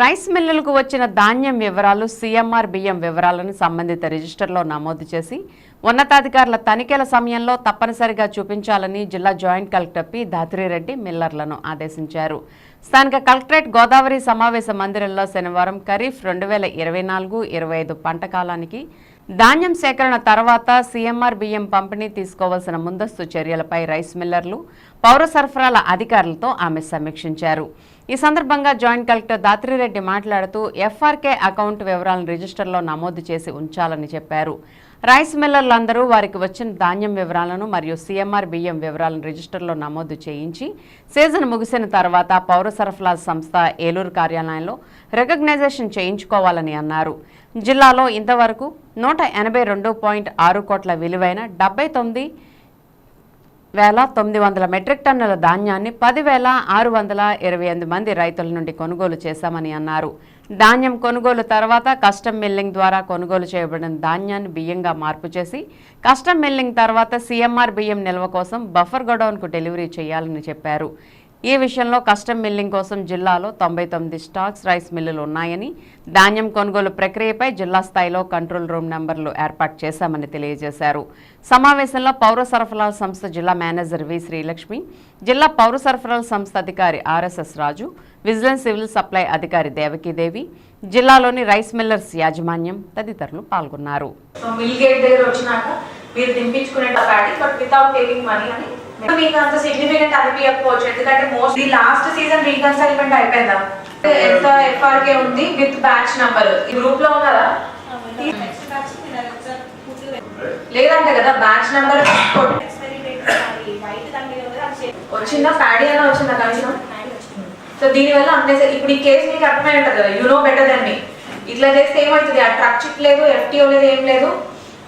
Rice మిల్లులకు వచ్చిన ధాన్యం వివరాలు సీఎంఆర్ బియ్యం వివరాలను సంబంధిత రిజిస్టర్లో నమోదు చేసి ఉన్నతాధికారుల తనిఖీల సమయంలో తప్పనిసరిగా చూపించాలని జిల్లా జాయింట్ కలెక్టర్ పి. ధాత్రిరెడ్డి మిల్లర్లను ఆదేశించారు. స్థానిక కలెక్టరేట్ గోదావరి సమావేశ మందిరంలో శనివారం ఖరీఫ్ రెండు వేల ఇరవై నాలుగు ఇరవై ఐదు పంట కాలానికి ధాన్యం సేకరణ తర్వాత సీఎంఆర్ బియ్యం పంపిణీ తీసుకోవాల్సిన ముందస్తు చర్యలపై రైస్ మిల్లర్లు పౌర సరఫరాల అధికారులతో ఆమె సమీక్షించారు. ఈ సందర్భంగా జాయింట్ కలెక్టర్ దాత్రిరెడ్డి మాట్లాడుతూ ఎఫ్ఆర్కే అకౌంట్ వివరాలను రిజిస్టర్లో నమోదు చేసి ఉంచాలని చెప్పారు. రైస్ మిల్లర్లందరూ వారికి వచ్చిన ధాన్యం వివరాలను మరియు సీఎంఆర్ బియ్యం వివరాలను రిజిస్టర్లో నమోదు చేయించి సీజన్ ముగిసిన తర్వాత పౌర సరఫరాల సంస్థ ఏలూరు కార్యాలయంలో రికగ్నైజేషన్ చేయించుకోవాలని అన్నారు. జిల్లాలో ఇంతవరకు నూట ఎనభై రెండు పాయింట్ ఆరు కోట్ల విలువైన డెబ్బై తొమ్మిది వేల తొమ్మిది వందల మెట్రిక్ టన్నుల ధాన్యాన్ని పదివేల ఆరు వందల ఇరవై ఎనిమిది మంది రైతుల నుండి కొనుగోలు చేశామని అన్నారు. ధాన్యం కొనుగోలు తర్వాత కస్టమ్ మిల్లింగ్ ద్వారా కొనుగోలు చేయబడిన ధాన్యాన్ని బియ్యంగా మార్పు చేసి కస్టమ్ మిల్లింగ్ తర్వాత సీఎంఆర్ బియ్యం నిల్వ కోసం బఫర్ గొడౌన్కు డెలివరీ చేయాలని చెప్పారు. ఈ విషయంలో కస్టమ్ మిల్లింగ్ కోసం జిల్లాలో తొంభై తొమ్మిది స్టాక్స్ రైస్ మిల్లులు ఉన్నాయని ధాన్యం కొనుగోలు ప్రక్రియపై జిల్లా స్థాయిలో కంట్రోల్ రూమ్ నెంబర్లు ఏర్పాటు చేశామని తెలియజేశారు. సమావేశంలో పౌర సరఫరాల సంస్థ జిల్లా మేనేజర్ వి శ్రీలక్ష్మి జిల్లా పౌర సరఫరాల సంస్థ అధికారి RSS Raju vigilance civil supply అధికారి దేవకీదేవి జిల్లాలోని రైస్ మిల్లర్స్ యాజమాన్యం తదితరులు పాల్గొన్నారు. మిల్ గేట్ దగ్గర వచ్చినాక మీరు దింపించుకునే బట్ వితౌట్ టేకింగ్ మనీ అని మీకు అంత సిగ్నిఫికెంట్ అనిపించకపోవచ్చు ఎందుకంటే మోస్ట్ ఈ లాస్ట్ సీజన్ రీకన్సైల్మెంట్ అయిపోయిందా? ఎంత ఎఫ్ఆర్కే ఉంది విత్ బ్యాచ్ నంబర్ ఈ గ్రూప్లో ఉన్నదా లేదంటే కదా బ్యాచ్ నంబర్ వచ్చిందా? ప్యాడీ అయినా వచ్చిందా కనీసం? సో దీనివల్ల అన్నేసరి ఇప్పుడు ఈ కేసు మీకు అర్థమై ఉంటుంది కదా యు నో బెటర్ దెన్ మీ ఇట్లా చేస్తే ఏమవుతుంది? ఆ ట్రక్ చిట్ లేదు ఎఫ్టీఓ లేదు ఏం లేదు.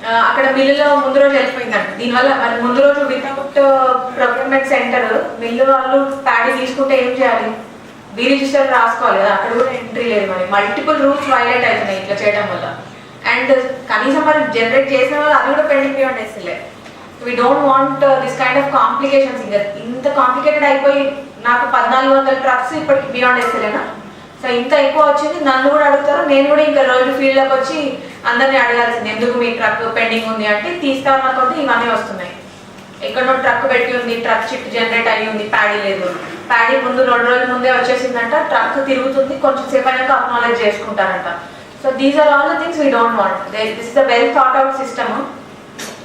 అక్కడ మిల్లులో ముందు రోజు వెళ్ళిపోయిందంట. దీనివల్ల మరి ముందు రోజు వితౌట్ ప్రొక్యూర్మెంట్ సెంటర్ మిల్లు వాళ్ళు ప్యాడీ తీసుకుంటే ఏం చేయాలి? బీ రిజిస్టర్ రాసుకోవాలి కదా అక్కడ కూడా ఎంట్రీ లేదు మరి. మల్టిపుల్ రూల్స్ వైలేట్ అవుతున్నాయి ఇట్లా చేయడం వల్ల. అండ్ కనీసం మరి జనరేట్ చేసిన వాళ్ళు అది కూడా pending beyond వేస్తలే. We don't want this kind of complications ఇంకా ఇంత కాంప్లికేటెడ్ అయిపోయి నాకు పద్నాలుగు వందల ట్రక్స్ ఇప్పటికి బియాండ్ వేస్తలేనా? సో ఇంత ఎక్కువ వచ్చింది నన్ను కూడా అడుగుతారు నేను కూడా ఇంకా రోజు ఫీల్డ్లోకి వచ్చి అందరినీ అడగాల్సింది ఎందుకు మీ ట్రక్ పెండింగ్ ఉంది అంటే తీస్తామన్న కొద్దీ ఇవన్నీ వస్తున్నాయి. ఎక్కడో ట్రక్ పెట్టి ఉంది ట్రక్ చిట్ జనరేట్ అయ్యి ఉంది ప్యాడీ లేదు. ప్యాడీ ముందు రెండు రోజుల ముందే వచ్చేసిందంట ట్రక్ తిరుగుతుంది కొంచెం సేపు అయినాక acknowledge చేసుకుంటారంట. So these are all the things we don't want this is the well thought out system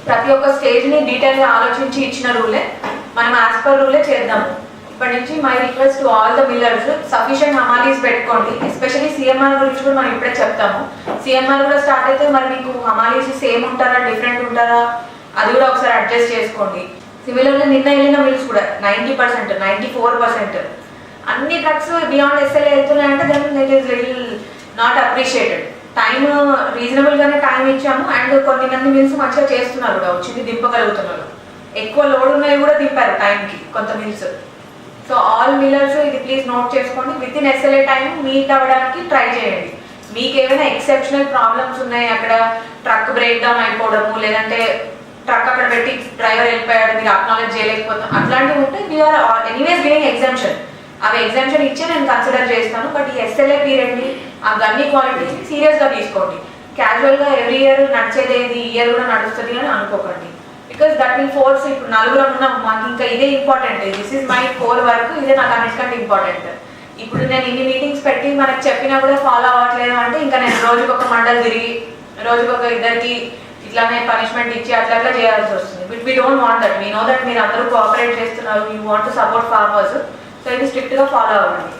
ప్రతి ఒక్క స్టేజ్ని డీటెయిల్గా ఆలోచించి ఇచ్చిన రూలే మనం యాజ్ పర్ రూలే చేద్దాము. ఇప్పటి నుంచి my request to all the millers sufficient hamalis పెట్టుకోండి. ఎస్పెషల్లీ సిఎంఆర్ గురించి కూడా మనం ఇప్పుడే చెప్తాము. సిఎంఆర్ కూడా స్టార్ట్ అయితే మరి మీకు హమాలీస్ సేమ్ ఉంటారా డిఫరెంట్ ఉంటారా? అది కూడా ఒకసారి అడ్జస్ట్ చేసుకోండి. సిమిలర్లీ నిన్న వెళ్ళిన మిల్స్ కూడా ninety percent ninety four percent అన్ని drugs beyond SLA వెళ్తున్నాయంటే then it is very not appreciated time reasonable గానే టైం ఇచ్చాము. అండ్ కొన్ని మంది మిల్స్ మంచిగా చేస్తున్నారు. కూడా వచ్చింది దింపగలుగుతున్నారు. ఎక్కువ లోడ్ ఉన్నవి కూడా దింపారు టైంకి కొంత మిల్స్ సో ఆల్ మిల్లర్స్ ఇది ప్లీజ్ నోట్ చేసుకోండి. Within SLA time meet అవ్వడానికి ట్రై చేయండి. మీకు ఏమైనా ఎక్సెప్షనల్ ప్రాబ్లమ్స్ ఉన్నాయి అక్కడ? ట్రక్ బ్రేక్ డౌన్ అయిపోవడము లేదంటే ట్రక్ అక్కడ పెట్టి డ్రైవర్ వెళ్ళిపోయాడు మీరు అక్నాలెడ్జ్ చేయలేకపోతాం అట్లాంటివి ఉంటే వీఆర్ ఎనీవేస్ గివింగ్ ఎగ్జామ్షన్ అవి ఎగ్జామ్షన్ ఇచ్చి నేను కన్సిడర్ చేస్తాను బట్ ఈ ఎస్ఎల్ఏ పీరియడ్ని ఆ గన్ని క్వాలిటీని సీరియస్గా తీసుకోండి. క్యాజువల్గా ఎవ్రీ ఇయర్ నడిచేది ఏది ఇయర్ కూడా నడుస్తుంది అని అనుకోకండి. బికాస్ దట్ విల్ ఫోర్స్ ఇప్పుడు నలుగురు ఉన్నాం మాకు ఇంకా ఇదే important this is my core work ఇదే నాకు అన్నిటికంటే ఇంపార్టెంట్ ఇప్పుడు నేను ఇన్ని మీటింగ్స్ పెట్టి మనకు చెప్పినా కూడా ఫాలో అవ్వట్లేదు అంటే ఇంకా నేను రోజుకొక ఒక మండల్ తిరిగి రోజుకొక ఒక ఇద్దరికి ఇట్లానే పనిష్మెంట్ ఇచ్చి అట్లా అట్లా చేయాల్సి వస్తుంది. But we don't want that we know that మీరు అందరూ కోఆపరేట్ చేస్తున్నారు. You want to support farmers so ఇది స్ట్రిక్ట్గా ఫాలో అవ్వండి.